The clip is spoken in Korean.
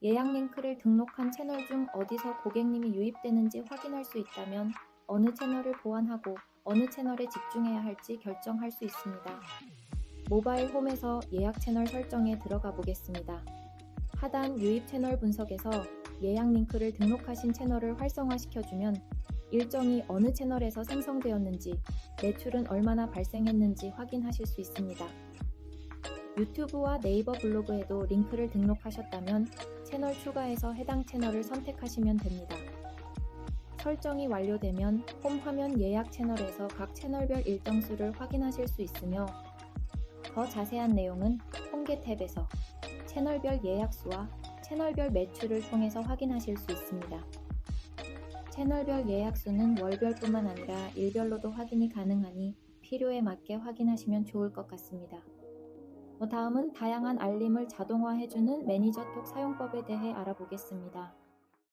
예약 링크를 등록한 채널 중 어디서 고객님이 유입되는지 확인할 수 있다면 어느 채널을 보완하고 어느 채널에 집중해야 할지 결정할 수 있습니다. 모바일 홈에서 예약 채널 설정에 들어가 보겠습니다. 하단 유입 채널 분석에서 예약 링크를 등록하신 채널을 활성화시켜주면 일정이 어느 채널에서 생성되었는지, 매출은 얼마나 발생했는지 확인하실 수 있습니다. 유튜브와 네이버 블로그에도 링크를 등록하셨다면 채널 추가해서 해당 채널을 선택하시면 됩니다. 설정이 완료되면 홈 화면 예약 채널에서 각 채널별 일정 수를 확인하실 수 있으며 더 자세한 내용은 통계 탭에서 채널별 예약 수와 채널별 매출을 통해서 확인하실 수 있습니다. 채널별 예약 수는 월별뿐만 아니라 일별로도 확인이 가능하니 필요에 맞게 확인하시면 좋을 것 같습니다. 어, 다음은 다양한 알림을 자동화해주는 매니저톡 사용법에 대해 알아보겠습니다.